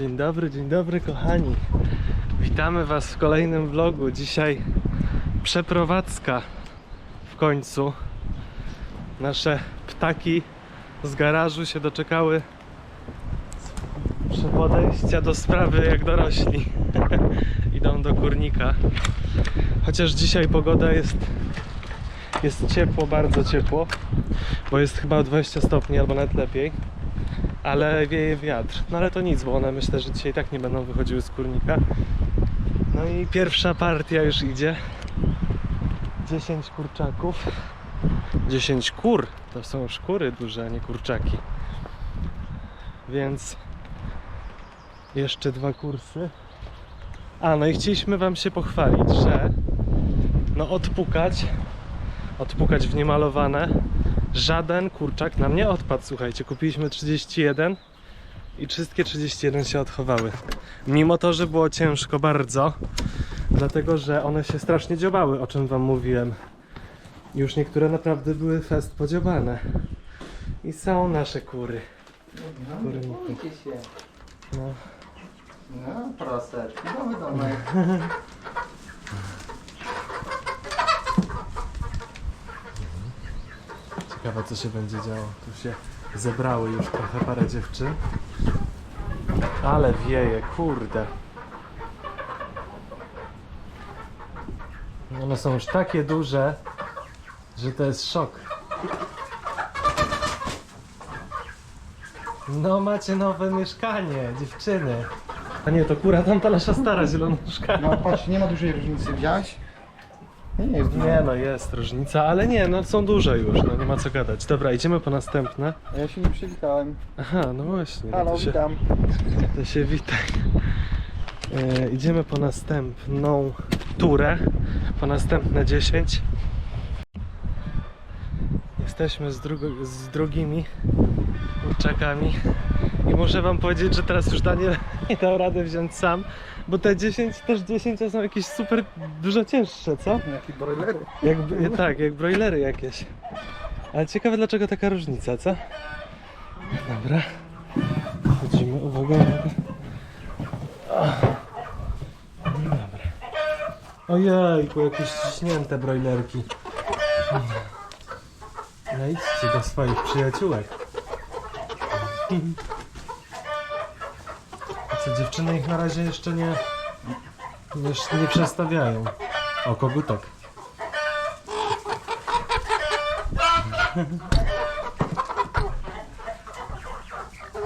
Dzień dobry, dzień dobry kochani. Witamy Was w kolejnym vlogu. Dzisiaj przeprowadzka w końcu. Nasze ptaki z garażu się doczekały podejścia do sprawy jak dorośli. Idą do kurnika. Chociaż dzisiaj pogoda jest jest ciepło, bardzo ciepło, bo jest chyba 20 stopni albo nawet lepiej ale wieje wiatr. No ale to nic, bo one myślę, że dzisiaj tak nie będą wychodziły z kurnika. No i pierwsza partia już idzie. 10 kurczaków. 10 kur. To są szkury duże, a nie kurczaki. Więc jeszcze dwa kursy. A, no i chcieliśmy Wam się pochwalić, że no odpukać, odpukać w niemalowane żaden kurczak nam nie odpadł, słuchajcie. Kupiliśmy 31 i wszystkie 31 się odchowały. Mimo to, że było ciężko bardzo, dlatego że one się strasznie dziobały, o czym wam mówiłem. Już niektóre naprawdę były fest podziobane. I są nasze kury. No, Kury nie muchy. bójcie się. No. No, proszę. Nowy domek. Ciekawe co się będzie działo. Tu się zebrały już trochę parę dziewczyn. Ale wieje, kurde. One są już takie duże, że to jest szok. No macie nowe mieszkanie, dziewczyny. A nie, to kura tam ta nasza stara zielonuszka. No patrz, nie ma dużej różnicy, widziałeś? Nie, nie no, jest różnica, ale nie, no są duże już, no nie ma co gadać. Dobra, idziemy po następne. A Ja się nie przywitałem. Aha, no właśnie. no Halo, to się... witam. To się witaj. E, idziemy po następną turę, po następne 10. Jesteśmy z, z drugimi kurczakami i muszę wam powiedzieć, że teraz już Daniel nie dał rady wziąć sam, bo te 10, też 10 są jakieś super dużo cięższe, co? Jakie broilery. Jak, tak, jak broilery jakieś. Ale ciekawe dlaczego taka różnica, co? Dobra. Chodzimy, uwaga, uwaga. No Dobra. Ojejku, jakieś ściśnięte brojlerki. No idźcie do swoich przyjaciółek. Co, dziewczyny ich na razie jeszcze nie... Jeszcze nie przestawiają. O, kogutek.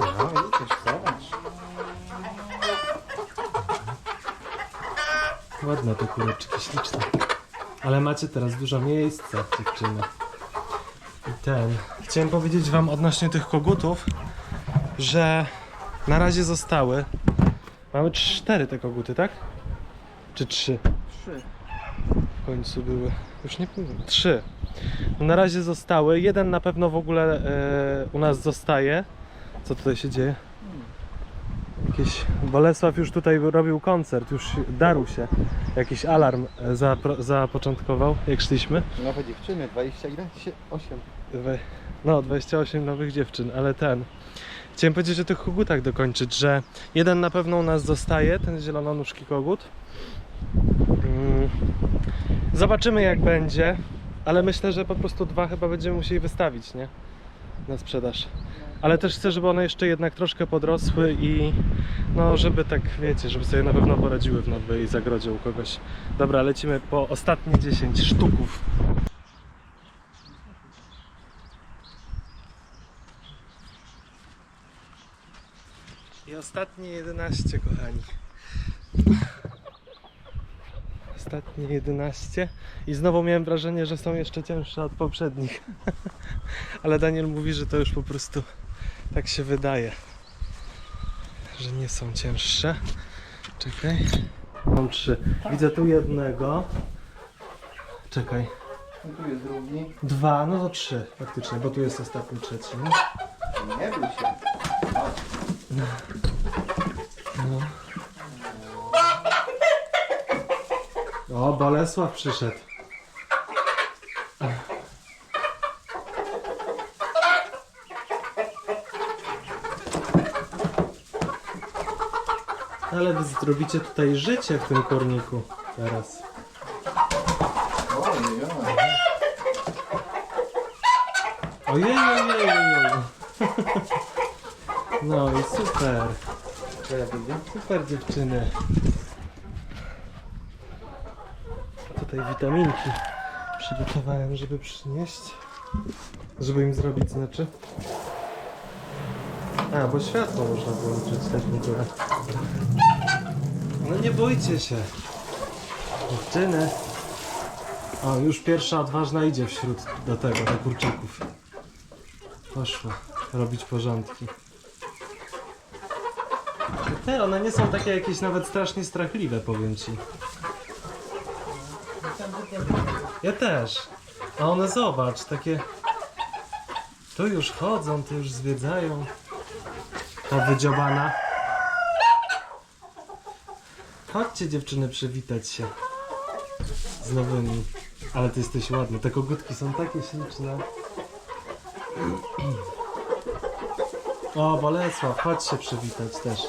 No widzisz, zobacz. Ładne te kureczki, śliczne. Ale macie teraz dużo miejsca, dziewczyny. I ten. Chciałem powiedzieć wam odnośnie tych kogutów, że na razie zostały. Mamy cztery te koguty, tak? Czy trzy? Trzy. W końcu były. Już nie pamiętam. Trzy. No na razie zostały. Jeden na pewno w ogóle e, u nas zostaje. Co tutaj się dzieje? Jakiś Bolesław już tutaj robił koncert, już darł się. Jakiś alarm e, zapro- zapoczątkował, jak szliśmy. Nowe dziewczyny, 20 ile? Sie- Osiem. We- No, 28 nowych dziewczyn, ale ten. Chciałem powiedzieć o tych kogutach dokończyć, że jeden na pewno u nas zostaje, ten zielononóżki kogut. Mm. Zobaczymy jak będzie, ale myślę, że po prostu dwa chyba będziemy musieli wystawić, nie? Na sprzedaż. Ale też chcę, żeby one jeszcze jednak troszkę podrosły i no, żeby tak, wiecie, żeby sobie na pewno poradziły w nowej zagrodzie u kogoś. Dobra, lecimy po ostatnie 10 sztuków. I ostatnie 11, kochani. Ostatnie 11. I znowu miałem wrażenie, że są jeszcze cięższe od poprzednich. Ale Daniel mówi, że to już po prostu tak się wydaje. Że nie są cięższe. Czekaj. Mam trzy. Widzę tu jednego. Czekaj. Tu jest drugi. Dwa, no to trzy faktycznie, bo tu jest ostatni trzeci. Nie bój się. No. O, Bolesław przyszedł. Ale wy zrobicie tutaj życie w tym korniku teraz. Ojej, ojej, ojej. No i super. Super dziewczyny. Tutaj witaminki przygotowałem, żeby przynieść. Żeby im zrobić znaczy. A, bo światło można włączyć też w ogóle. No nie bójcie się. Dziewczyny. O, już pierwsza odważna idzie wśród do tego, do kurczaków. Poszła robić porządki. Te, one nie są takie jakieś nawet strasznie strachliwe, powiem ci. Ja też. A one zobacz, takie... Tu już chodzą, tu już zwiedzają. Ta wydziobana. Chodźcie dziewczyny przywitać się. Z nowymi. Ale ty jesteś ładny. Te kogutki są takie śliczne. O, Bolesław, chodź się przywitać też.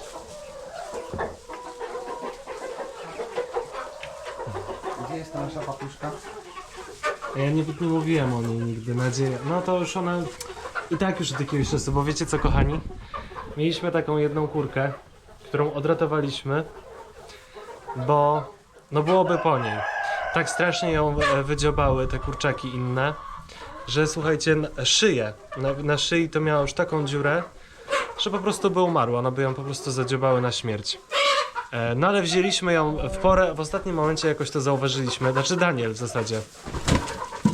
Gdzie jest ta nasza papuszka? Ja nie, nie mówiłem o niej nigdy, nadzieję. No to już ona i tak już od jakiegoś czasu, bo wiecie co kochani? Mieliśmy taką jedną kurkę, którą odratowaliśmy, bo no byłoby po niej. Tak strasznie ją e, wydziobały te kurczaki inne, że słuchajcie, szyję, na, na szyi to miała już taką dziurę, że po prostu by umarła, no by ją po prostu zadziobały na śmierć. E, No ale wzięliśmy ją w porę, w ostatnim momencie jakoś to zauważyliśmy, znaczy Daniel w zasadzie.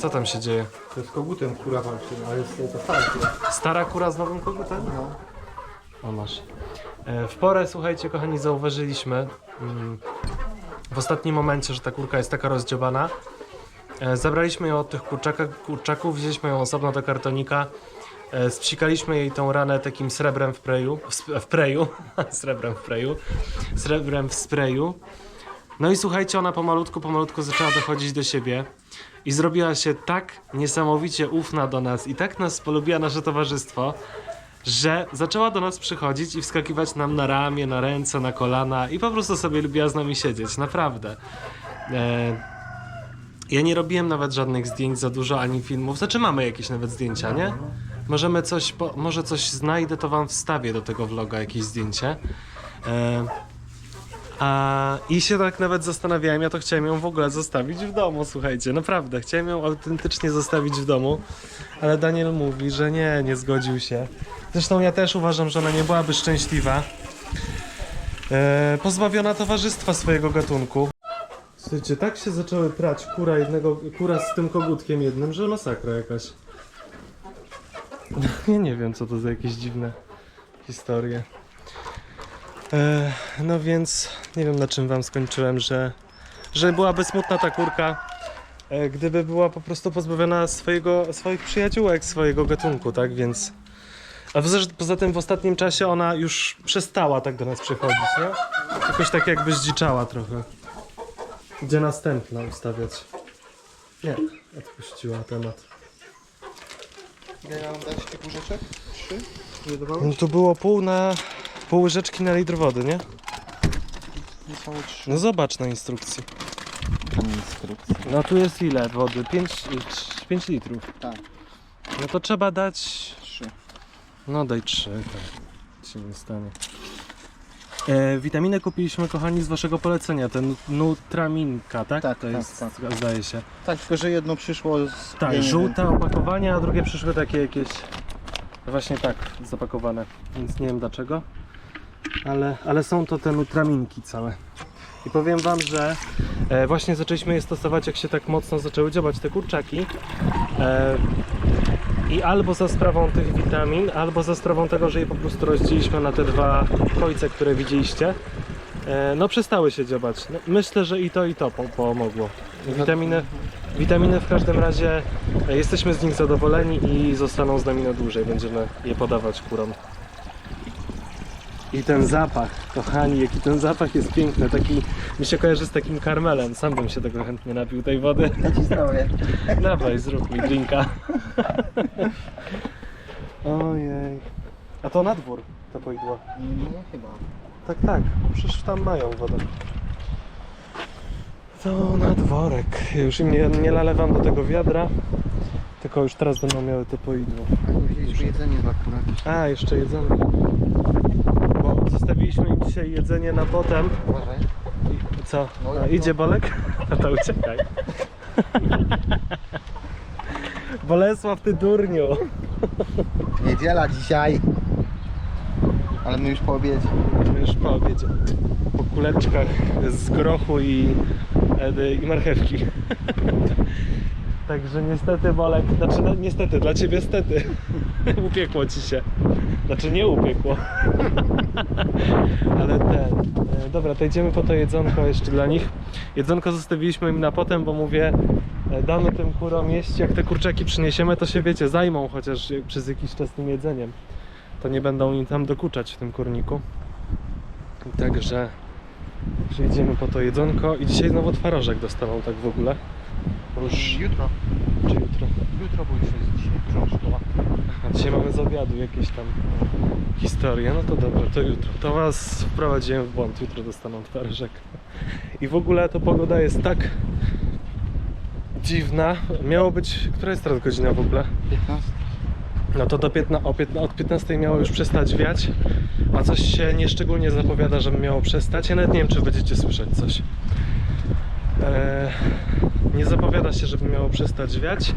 Co tam się dzieje? To jest kogutem, która walczy, ale jest to stara kura. Stara kura z nowym kogutem? No. O masz. E, W porę, słuchajcie, kochani, zauważyliśmy mm, w ostatnim momencie, że ta kurka jest taka rozdziobana. E, Zabraliśmy ją od tych kurczaka, kurczaków, wzięliśmy ją osobno do kartonika. E, Spsikaliśmy jej tą ranę takim srebrem w preju, w, preju, srebrem w preju, srebrem w sprayu. No i słuchajcie, ona pomalutku, pomalutku zaczęła dochodzić do siebie i zrobiła się tak niesamowicie ufna do nas i tak nas polubiła nasze towarzystwo, że zaczęła do nas przychodzić i wskakiwać nam na ramię, na ręce, na kolana i po prostu sobie lubiła z nami siedzieć, naprawdę. E, ja nie robiłem nawet żadnych zdjęć za dużo, ani filmów, znaczy mamy jakieś nawet zdjęcia, nie? Możemy coś, po, może coś znajdę, to wam wstawię do tego vloga jakieś zdjęcie. E, a, I się tak nawet zastanawiałem, ja to chciałem ją w ogóle zostawić w domu, słuchajcie, naprawdę, chciałem ją autentycznie zostawić w domu, ale Daniel mówi, że nie, nie zgodził się. Zresztą ja też uważam, że ona nie byłaby szczęśliwa, e, pozbawiona towarzystwa swojego gatunku. Słuchajcie, tak się zaczęły prać kura jednego, kura z tym kogutkiem jednym, że masakra jakaś. Ja nie wiem, co to za jakieś dziwne historie. E, no więc nie wiem na czym wam skończyłem, że, że byłaby smutna ta kurka, e, gdyby była po prostu pozbawiona swojego, swoich przyjaciółek, swojego gatunku, tak więc. A poza, tym w ostatnim czasie ona już przestała tak do nas przychodzić, nie? Jakoś tak jakby zdziczała trochę. Gdzie następna ustawiać? Nie, odpuściła temat. Ja mam dać tych łyżeczek? Trzy? No tu było pół na pół łyżeczki na litr wody, nie? Niecałe trzy. No zobacz na instrukcji. Instrukcja. No tu jest ile wody? 5, 5 litrów. Tak. No to trzeba dać. Trzy. No daj 3, tak. Się nie stanie. E, witaminę kupiliśmy, kochani, z waszego polecenia. Ten Nutraminka, tak? Tak, to tak, jest, tak. zdaje się. Tak, tylko że jedno przyszło z... Tak, nie żółte opakowanie, a drugie przyszły takie jakieś. Właśnie tak zapakowane. Więc nie wiem dlaczego. Ale, ale są to te Nutraminki całe. I powiem wam, że e, właśnie zaczęliśmy je stosować, jak się tak mocno zaczęły dziobać te kurczaki. E, I albo za sprawą tych witamin, albo za sprawą tego, że je po prostu rozdzieliliśmy na te dwa kojce, które widzieliście. E, no przestały się dziobać. No, myślę, że i to i to po, pomogło. Witaminy, witaminy w każdym razie e, jesteśmy z nich zadowoleni i zostaną z nami na dłużej. Będziemy je podawać kurom. I ten zapach, kochani, jaki ten zapach jest piękny. Taki mi się kojarzy z takim karmelem. Sam bym się tego chętnie napił tej wody. Ja ci zdrowie. Dawaj, zrób mi drinka. Ojej. A to na dwór. to poidło. Nie, chyba. Tak, tak, przecież tam mają wodę. To na dworek. Już im nie, nie nalewam do tego wiadra, tylko już teraz będą miały to poidło. A nie wzięliśmy jedzenie kurek. A, jeszcze jedzenie. Zostawiliśmy im dzisiaj jedzenie na potem. Uważaj. I co? No, A, idzie Bolek? No to uciekaj. Bolesław, ty durniu. Niedziela dzisiaj. Ale my już po obiedzie. Już po obiedzie. Po kuleczkach z grochu i, e, i marchewki. Także niestety Bolek, znaczy no, niestety, dla ciebie stety. Upiekło ci się. Znaczy nie upiekło. Ale ten. e, Dobra, to idziemy po to jedzonko jeszcze dla nich. Jedzonko zostawiliśmy im na potem, bo mówię, e, damy tym kurom jeść, jak te kurczaki przyniesiemy, to się wiecie, zajmą chociaż przez jakiś czas tym jedzeniem. To nie będą im tam dokuczać w tym kurniku. Także że idziemy po to jedzonko i dzisiaj znowu twarożek dostaną tak w ogóle. Już Jutro. czy jutro. Jutro, bo już jest dzisiaj. Jutro szkoła. A dzisiaj mamy z obiadu jakieś tam historie. No to dobra, to jutro. To was wprowadziłem w błąd. Jutro dostaną twarożek. I w ogóle to pogoda jest tak dziwna. Miało być. Która jest teraz godzina w ogóle? 15. No to do 15, o 15, od 15 miało już przestać wiać, a coś się nieszczególnie zapowiada, żeby miało przestać. Ja nawet nie wiem, czy będziecie słyszeć coś. Eee, nie zapowiada się, żeby miało przestać wiać.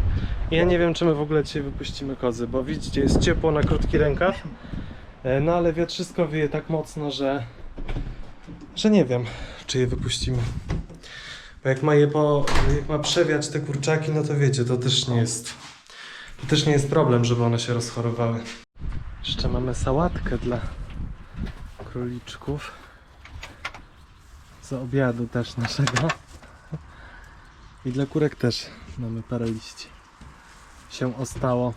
Ja nie wiem, czy my w ogóle dzisiaj wypuścimy kozy, bo widzicie, jest ciepło na krótki rękaw. E, no ale wietrzysko wieje tak mocno, że, że nie wiem, czy je wypuścimy. Bo jak ma je po, jak ma przewiać te kurczaki, no to wiecie, to też nie jest to też nie jest problem, żeby one się rozchorowały. Jeszcze mamy sałatkę dla króliczków. Z obiadu też naszego. I dla kurek też mamy parę liści. Się ostało.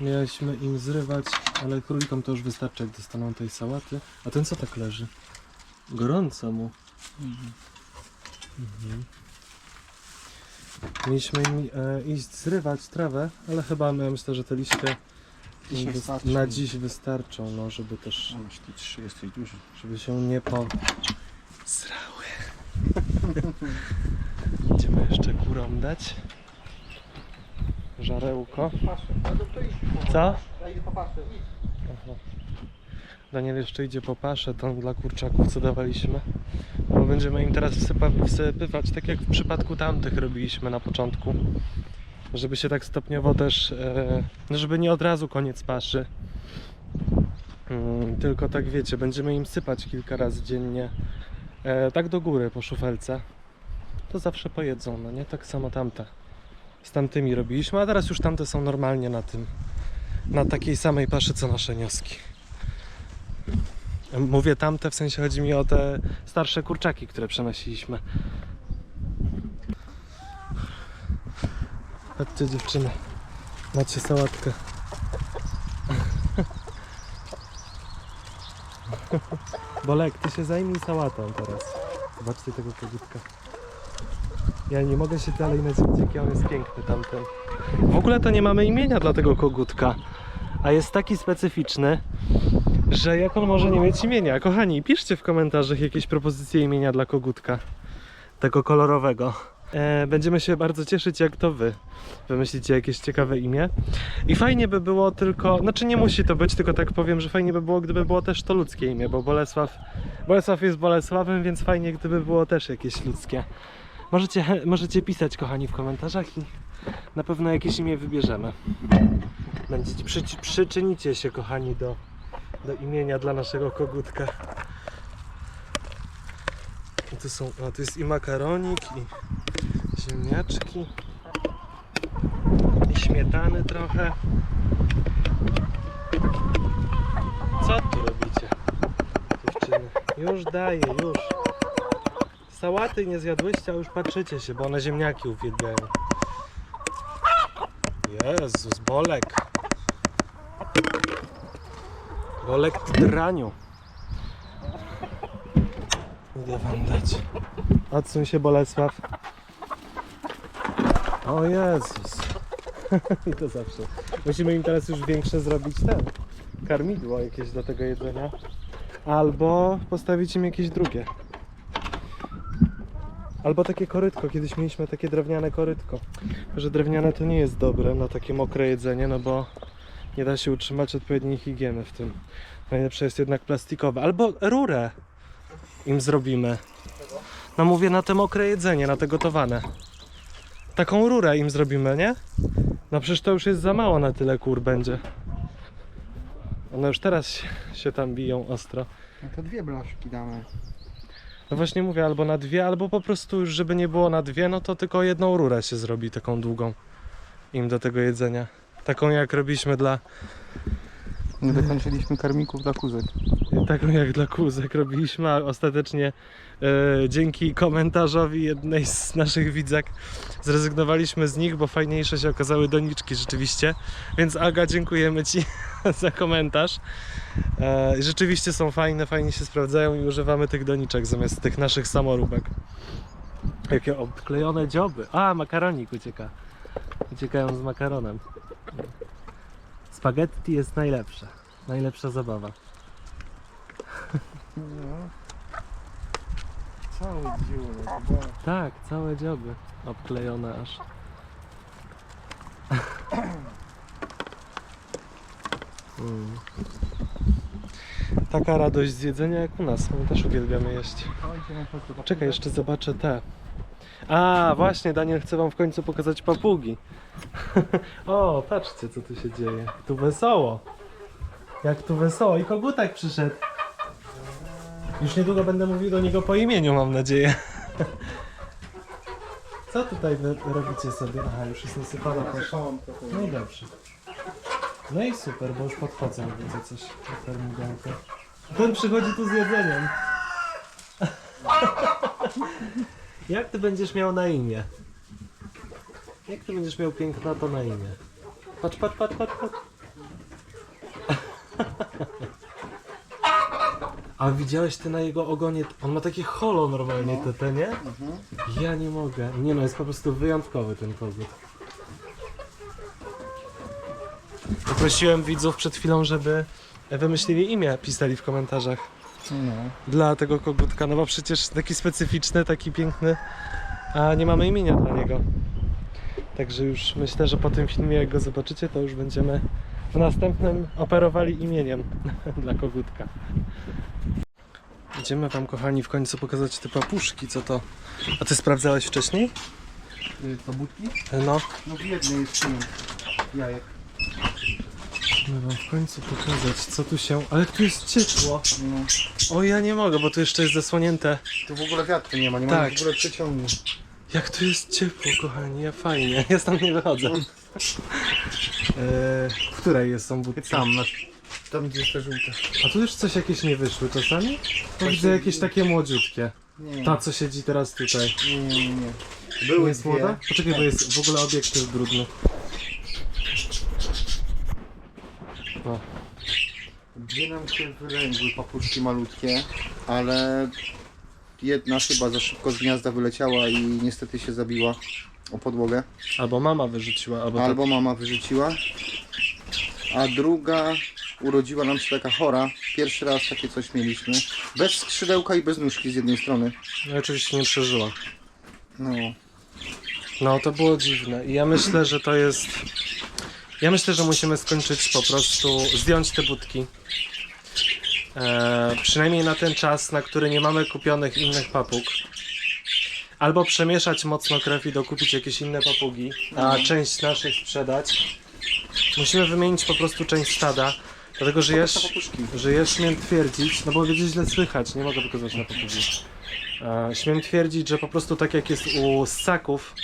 Mieliśmy im zrywać, ale królikom to już wystarczy, jak dostaną tej sałaty. A ten co tak leży? Gorąco mu. Mhm. Mieliśmy im e, iść zrywać trawę, ale chyba ja myślę, że te liście Dziś na dziś wystarczą, no, żeby też, Masz tu trzy, jesteś duży. żeby się nie po zrały. Idziemy jeszcze kurom dać. Żarełko. Co? Daniel jeszcze idzie po paszę, tą dla kurczaków, co dawaliśmy. Bo będziemy im teraz wsypywać, tak jak w przypadku tamtych robiliśmy na początku. Żeby się tak stopniowo też, e, żeby nie od razu koniec paszy. Mm, tylko tak wiecie, będziemy im sypać kilka razy dziennie. E, tak do góry po szufelce. To zawsze pojedzą, no nie? Tak samo tamte. Z tamtymi robiliśmy, a teraz już tamte są normalnie na tym, na takiej samej paszy co nasze nioski. Mówię tamte, w sensie chodzi mi o te starsze kurczaki, które przenosiliśmy. Chodźcie dziewczyny, macie sałatkę. Bolek, ty się zajmij sałatą teraz. Zobaczcie tego kogutka. Ja nie mogę się dalej nadziwić, jaki on jest piękny tamten. W ogóle to nie mamy imienia dla tego kogutka, a jest taki specyficzny, że jak on może nie mieć imienia. Kochani, piszcie w komentarzach jakieś propozycje imienia dla kogutka. Tego kolorowego. E, będziemy się bardzo cieszyć, jak to wy wymyślicie jakieś ciekawe imię. I fajnie by było tylko, znaczy nie musi to być, tylko tak powiem, że fajnie by było, gdyby było też to ludzkie imię, bo Bolesław, Bolesław jest Bolesławem, więc fajnie, gdyby było też jakieś ludzkie. Możecie, możecie pisać, kochani, w komentarzach i na pewno jakieś imię wybierzemy. Będziecie, przy, przyczynicie się, kochani, do, do imienia dla naszego kogutka. I tu są, a tu jest i makaronik, i ziemniaczki, i śmietany trochę. Co tu robicie, dziewczyny? Już daję, już. Sałaty nie zjadłyście, a już patrzycie się, bo one ziemniaki uwielbiają. Jezus, Bolek. Bolek w draniu. Idę wam dać. Odsuń się Bolesław. O Jezus. I to zawsze. Musimy im teraz już większe zrobić ten. karmidło jakieś do tego jedzenia. Albo postawić im jakieś drugie. Albo takie korytko. Kiedyś mieliśmy takie drewniane korytko. Że drewniane to nie jest dobre na takie mokre jedzenie, no bo nie da się utrzymać odpowiedniej higieny w tym. Najlepsze jest jednak plastikowe. Albo rurę im zrobimy. No mówię na te mokre jedzenie, na te gotowane. Taką rurę im zrobimy, nie? No przecież to już jest za mało na tyle kur będzie. One już teraz się tam biją ostro. No to dwie blaszki damy. No właśnie mówię, albo na dwie, albo po prostu już żeby nie było na dwie, no to tylko jedną rurę się zrobi, taką długą im do tego jedzenia. Taką jak robiliśmy dla, Nie dokończyliśmy karmików dla kuzek. taką jak dla kózek robiliśmy, a ostatecznie dzięki komentarzowi jednej z naszych widzek zrezygnowaliśmy z nich, bo fajniejsze się okazały doniczki rzeczywiście. Więc Aga, dziękujemy Ci za komentarz. E, rzeczywiście są fajne, fajnie się sprawdzają i używamy tych doniczek zamiast tych naszych samoróbek. Jakie obklejone dzioby. A, makaronik ucieka. Uciekają z makaronem. Spaghetti jest najlepsze. Najlepsza zabawa. No. Cały dziurek, bo... Tak, całe dzioby obklejone aż. Mm. Taka radość z jedzenia jak u nas. My też uwielbiamy jeść. Czekaj, jeszcze zobaczę te. A, właśnie, Daniel chce wam w końcu pokazać papugi. o, patrzcie co tu się dzieje. Tu wesoło. Jak tu wesoło. I kogutek przyszedł. Już niedługo będę mówił do niego po imieniu, mam nadzieję. Co tutaj wy robicie sobie? Aha, już jest nasypana poszła. No i dobrze. No i super, bo już podchodzą, widzę coś na termogankę. Ten przychodzi tu z jedzeniem. Jak ty będziesz miał na imię? Jak ty będziesz miał piękna to na imię? Patrz, patrz, patrz, patrz, patrz. A widziałeś ty na jego ogonie? On ma takie holo normalnie, te, te, nie? Ja nie mogę. Nie no, jest po prostu wyjątkowy ten kogut. Poprosiłem widzów przed chwilą, żeby wymyślili imię, pisali w komentarzach No. dla tego kogutka, no bo przecież taki specyficzny, taki piękny, a nie mamy imienia dla niego. Także już myślę, że po tym filmie, jak go zobaczycie, to już będziemy w następnym operowali imieniem dla kogutka. Idziemy wam, kochani, w końcu pokazać te papuszki, co to... A ty sprawdzałeś wcześniej? Y, To budki? No. No w jednej jest pięć jajek. Chcemy wam w końcu pokazać, co tu się... Ale tu jest ciepło. No. O, ja nie mogę, bo tu jeszcze jest zasłonięte. Tu w ogóle wiatru nie ma, nie ma Tak. w ogóle przeciągu. Jak tu jest ciepło, kochani, ja fajnie. Ja stąd nie wychodzę. Eee, w której jest są budki? Tam, na... tam gdzie jest te żółte. A tu już coś jakieś nie wyszły czasami? To widzę jakieś takie młodziutkie. Nie, Ta, co siedzi teraz tutaj. nie, nie, nie. Nie Były jest dwie. młoda? Poczekaj, bo jest w ogóle obiekt jest brudny. O, Dwie nam się wylęgły papuszki malutkie, ale jedna chyba za szybko z gniazda wyleciała i niestety się zabiła o podłogę. albo mama wyrzuciła, albo, Albo mama wyrzuciła, a druga urodziła nam się taka chora. Pierwszy raz takie coś mieliśmy. Bez skrzydełka i bez nóżki z jednej strony. No, oczywiście nie przeżyła. No, No, to było dziwne. I ja myślę, że to jest. Ja myślę, że musimy skończyć po prostu, zdjąć te budki. E, przynajmniej na ten czas, na który nie mamy kupionych innych papug. Albo przemieszać mocno krew i dokupić jakieś inne papugi, a część naszych sprzedać. Musimy wymienić po prostu część stada. Dlatego, że jesz, że jesz śmiem twierdzić, no bo będzie źle słychać, nie mogę pokazać na papugi. E, śmiem twierdzić, że po prostu tak jak jest u ssaków,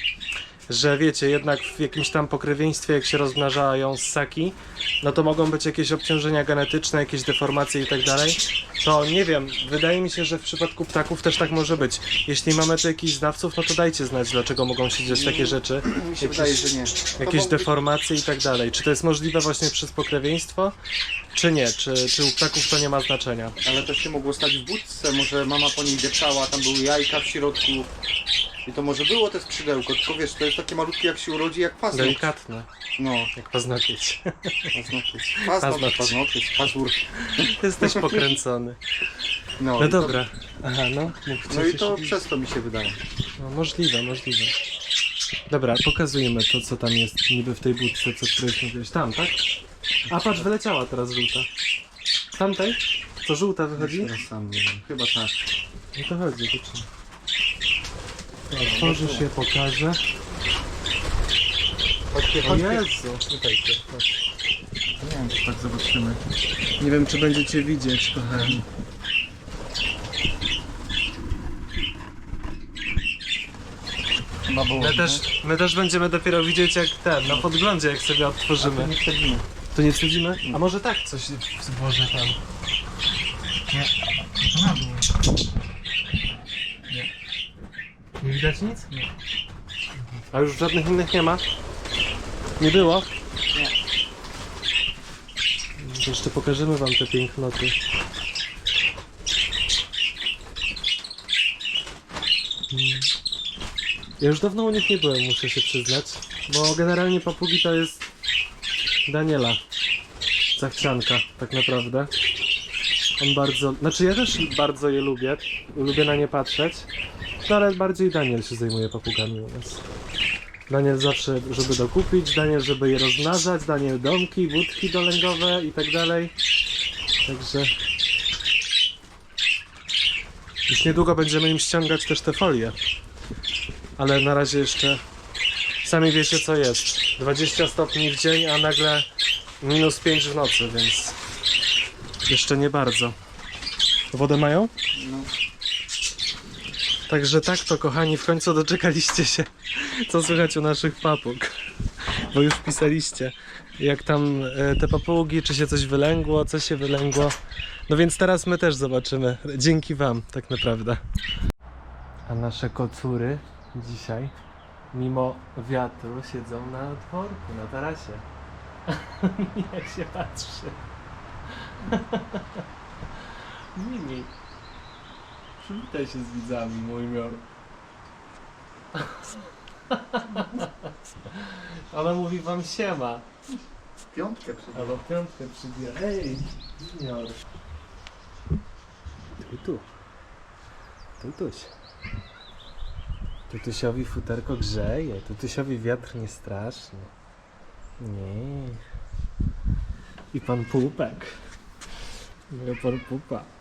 że wiecie, jednak w jakimś tam pokrewieństwie, jak się rozmnażają ssaki, no to mogą być jakieś obciążenia genetyczne, jakieś deformacje i tak dalej. To nie wiem, wydaje mi się, że w przypadku ptaków też tak może być. Jeśli mamy tu jakichś znawców, no to dajcie znać, dlaczego mogą się dziać takie rzeczy. Mi się Jakieś- wydaje, że nie. Jakieś deformacje i tak dalej. Czy to jest możliwe właśnie przez pokrewieństwo, czy nie? Czy, czy u ptaków to nie ma znaczenia? Ale to się mogło stać w budce, może mama po niej deptała, tam były jajka w środku. I to może było te skrzydełko, tylko wiesz, to jest takie malutkie jak się urodzi, jak paznokć. Delikatne, No, jak paznokieć. paznokieć. Paznokć. Paznokć, paznokieć, pazur. Jesteś pokręcony. No, No i to- dobra. Aha, no. mów No coś i to jeszcze. przez to mi się wydaje. No, możliwe, możliwe. Dobra, pokazujemy to, co tam jest niby w tej budce, co któreś mówiłeś. Tam, tak? A patrz, wyleciała teraz żółta. Z Tamtej? Co żółta wychodzi? Teraz sam nie wiem, chyba tak. No to chodzi, to czym? Otworzysz je, pokażę. Chodźcie, O Jezu! Chodź. Nie wiem, czy tak zobaczymy. Nie wiem, czy będziecie widzieć, kochani. Chyba było. My też, my też będziemy dopiero widzieć jak ten, na podglądzie, jak sobie otworzymy. Nie wsadzimy. To nie wsadzimy? A może tak coś złożę tam? Nie. To na dół. Nie. Widać nic? Nie. A już żadnych innych nie ma? Nie było? Nie. Jeszcze pokażemy wam te pięknoty. Mm. Ja już dawno u nich nie byłem, muszę się przyznać, bo generalnie papugi to jest Daniela zachcianka, tak naprawdę. On bardzo, znaczy ja też bardzo je lubię, lubię na nie patrzeć, no ale bardziej Daniel się zajmuje papugami u nas. Daniel zawsze, żeby dokupić, Daniel, żeby je rozmnażać, Daniel domki, wódki dolęgowe i tak dalej. Także... Już niedługo będziemy im ściągać też te folie. Ale na razie jeszcze Sami wiecie co jest. 20 stopni w dzień, a nagle minus 5 w nocy, więc jeszcze nie bardzo. Wodę mają? No. Także tak to kochani, w końcu doczekaliście się, co słychać u naszych papug. Bo już pisaliście, jak tam e, te papugi, czy się coś wylęgło, co się wylęgło. No więc teraz my też zobaczymy, dzięki wam tak naprawdę. A nasze kocury dzisiaj, mimo wiatru, siedzą na dworku, na tarasie. Jak się patrzy. Mimi. Przywitaj się z widzami, mój mior. Ona mówi wam siema. Piątkę przed Albo piątkę przybija. Ej, junior. Tu, tu. Tutuś. Tutusiowi futerko grzeje. Tutusiowi wiatr nie straszny. Nie. I pan Pupek. Moja pan Pupa.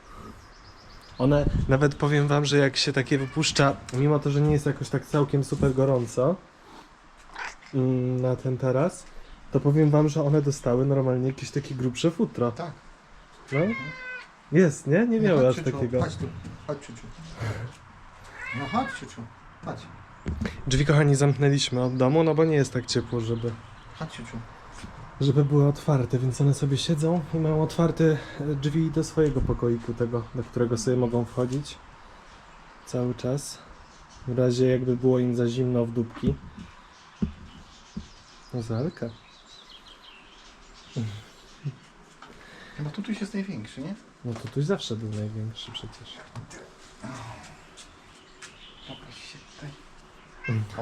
One, nawet powiem wam, że jak się takie wypuszcza, mimo to, że nie jest jakoś tak całkiem super gorąco mm, na ten taras, to powiem wam, że one dostały normalnie jakieś takie grubsze futro. Tak. No? Jest, nie? Nie miały aż takiego. Chodź tu, chodź ciuciu. No chodź ciuciu, chodź. Drzwi, kochani, zamknęliśmy od domu, no bo nie jest tak ciepło, żeby, Chodź ciuciu. Żeby były otwarte, więc one sobie siedzą i mają otwarte e, drzwi do swojego pokoiku, tego, do którego sobie mogą wchodzić cały czas. W razie jakby było im za zimno w dupki. No zalka. No tu tuś jest największy, nie? No to tuś zawsze był największy przecież. Popatrz się tutaj.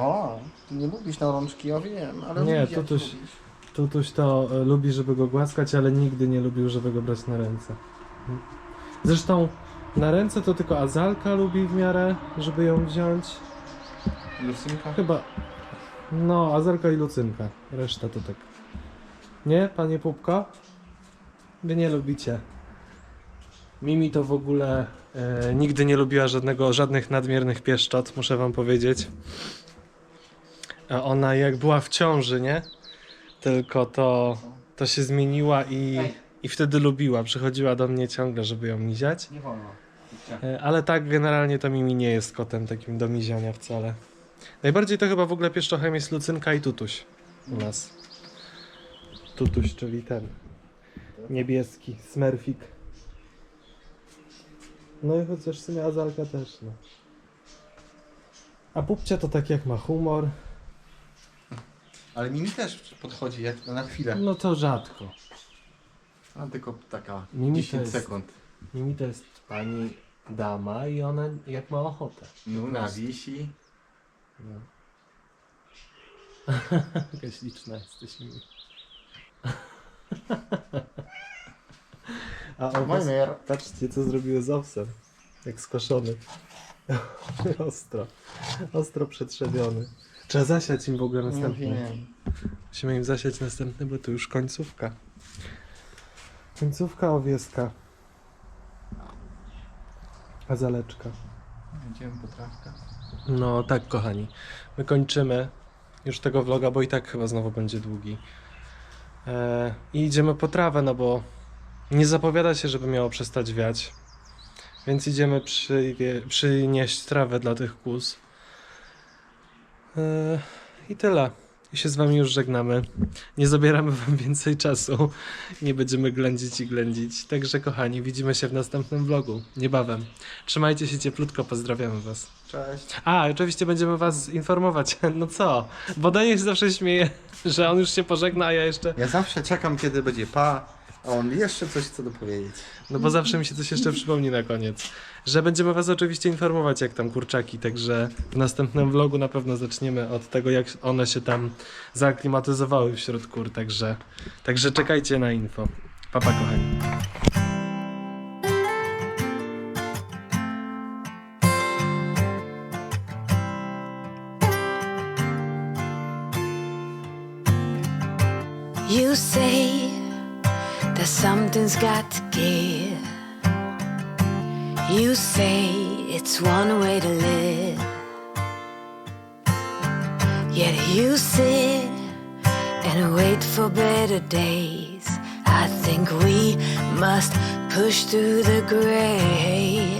O, ty nie lubisz na rączki, ja wiem, ale Nie, lubię, jak tutuś- lubisz. Tutuś to e, lubi, żeby go głaskać, ale nigdy nie lubił, żeby go brać na ręce. Zresztą na ręce to tylko Azalka lubi w miarę, żeby ją wziąć. Lucynka? Chyba. No, Azalka i Lucynka. Reszta to tak. Nie, panie Pupko? Wy nie lubicie. Mimi to w ogóle e, nigdy nie lubiła żadnego, żadnych nadmiernych pieszczot, muszę wam powiedzieć. A ona jak była w ciąży, nie? Tylko to, to się zmieniła i, i wtedy lubiła. Przychodziła do mnie ciągle, żeby ją miziać. Nie wolno. E, Ale tak, generalnie to Mimi nie jest kotem takim do miziania wcale. Najbardziej to chyba w ogóle pieszczochem jest Lucynka i Tutuś u nas. Tutuś, czyli ten niebieski, smerfik. No i chociaż w sumie Azalka też, no. A Pupcia to tak jak ma humor, Ale Mimi też podchodzi jak na chwilę. no to rzadko. A tylko taka Mimi to 10 jest- sekund. Mimi to jest pani dama i ona jak ma ochotę. Nuna wisi. No. Jaka śliczna jesteś mi. A owoc, patrzcie co zrobiły z owsem. Jak skoszony. ostro. Ostro przetrzebiony. Trzeba zasiać im w ogóle następny. Musimy im zasiać następny, bo to już końcówka. Końcówka owieska. A zaleczka. Będziemy potrawka. No tak, kochani. My kończymy już tego vloga, bo i tak chyba znowu będzie długi. E, I idziemy po trawę, no bo nie zapowiada się, żeby miało przestać wiać. Więc idziemy przywie, przynieść trawę dla tych kóz. E, I tyle. I się z wami już żegnamy. Nie zabieramy wam więcej czasu. Nie będziemy ględzić i ględzić. Także kochani, widzimy się w następnym vlogu. Niebawem. Trzymajcie się cieplutko, pozdrawiamy was. Cześć. A, oczywiście będziemy was informować. No co? Bo Daniel się zawsze śmieje, że on już się pożegna, a ja jeszcze. Ja zawsze czekam, kiedy będzie pa, on jeszcze coś chce dopowiedzieć. No bo zawsze mi się coś jeszcze przypomni na koniec. Że będziemy was oczywiście informować, jak tam kurczaki. Także w następnym vlogu na pewno zaczniemy od tego, jak one się tam zaaklimatyzowały wśród kur. Także, także czekajcie na info. Papa, pa, kochani. You say something's got to give. You say it's one way to live. Yet you sit and wait for better days. I think we must push through the gray.